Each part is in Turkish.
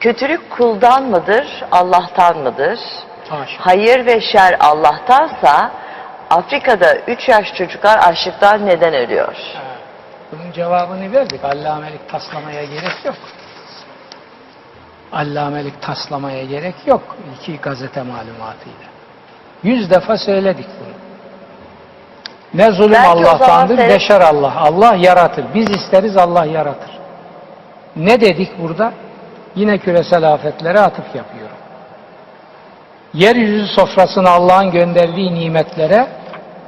Kötülük kuldan mıdır, Allah'tan mıdır? Haşa. Hayır ve şer Allah'tansa Afrika'da 3 yaş çocuklar açlıktan neden ölüyor? Bunun cevabını verdik. Allamelik taslamaya gerek yok. Allamelik taslamaya gerek yok. İki gazete malumatıyla. Yüz defa söyledik bunu. Ne zulüm Belki Allah'tandır, seyret- beşer Allah. Allah yaratır. Biz isteriz Allah yaratır. Ne dedik burada? Yine küresel afetlere atıf yapıyorum. Yeryüzü sofrasına Allah'ın gönderdiği nimetlere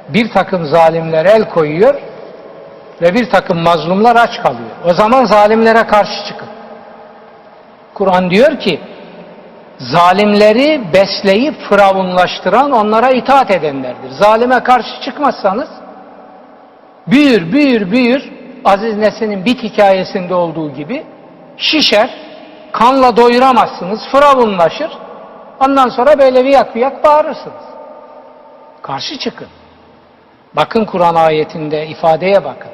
bir takım zalimler el koyuyor ve bir takım mazlumlar aç kalıyor. O zaman zalimlere karşı çıkın. Kur'an diyor ki zalimleri besleyip firavunlaştıran onlara itaat edenlerdir. Zalime karşı çıkmazsanız büyür büyür büyür Aziz Nesin'in bit hikayesinde olduğu gibi şişer, kanla doyuramazsınız, firavunlaşır. Ondan sonra böyle viyak viyak bağırırsınız. Karşı çıkın. Bakın Kur'an ayetinde ifadeye bakın.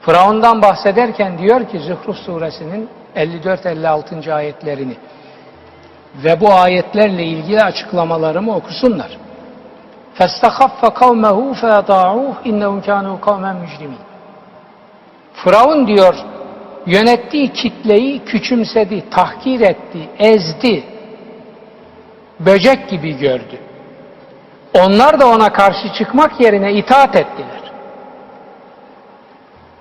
Firavundan bahsederken diyor ki Zuhruf suresinin 54-56. ayetlerini ve bu ayetlerle ilgili açıklamalarımı okusunlar. فَاسْتَخَفَّ قَوْمَهُ فَيَطَاعُوهُ اِنَّهُمْ كَانُوا قَوْمًا مُجْرِمِينَ Firavun diyor yönettiği kitleyi küçümsedi, tahkir etti, ezdi. Böcek gibi gördü. Onlar da ona karşı çıkmak yerine itaat ettiler.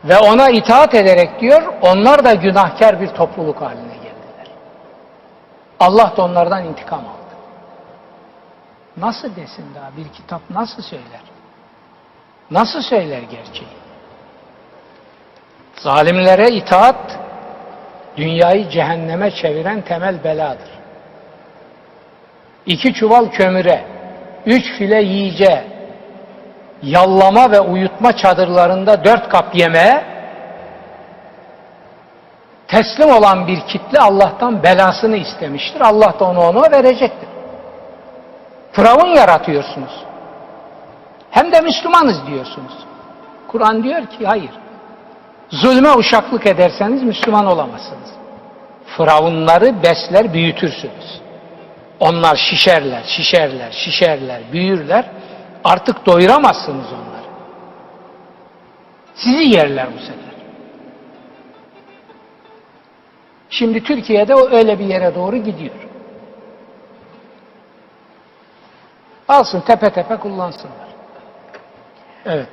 Ve ona itaat ederek diyor, onlar da günahkar bir topluluk haline geldiler. Allah da onlardan intikam aldı. Nasıl desin daha bir kitap nasıl söyler? Nasıl söyler gerçeği? Zalimlere itaat, dünyayı cehenneme çeviren temel beladır. İki çuval kömüre, üç file yiyeceğe, yallama ve uyutma çadırlarında dört kap yemeğe teslim olan bir kitle Allah'tan belasını istemiştir. Allah da onu ona verecektir. Firavun yaratıyorsunuz. Hem de Müslümanız diyorsunuz. Kur'an diyor ki hayır. Zulme uşaklık ederseniz Müslüman olamazsınız. Firavunları besler büyütürsünüz. Onlar şişerler, şişerler, şişerler, büyürler. Artık doyuramazsınız onları. Sizi yerler bu sefer. Şimdi Türkiye'de o öyle bir yere doğru gidiyor. Alsın tepe tepe kullansınlar. Evet.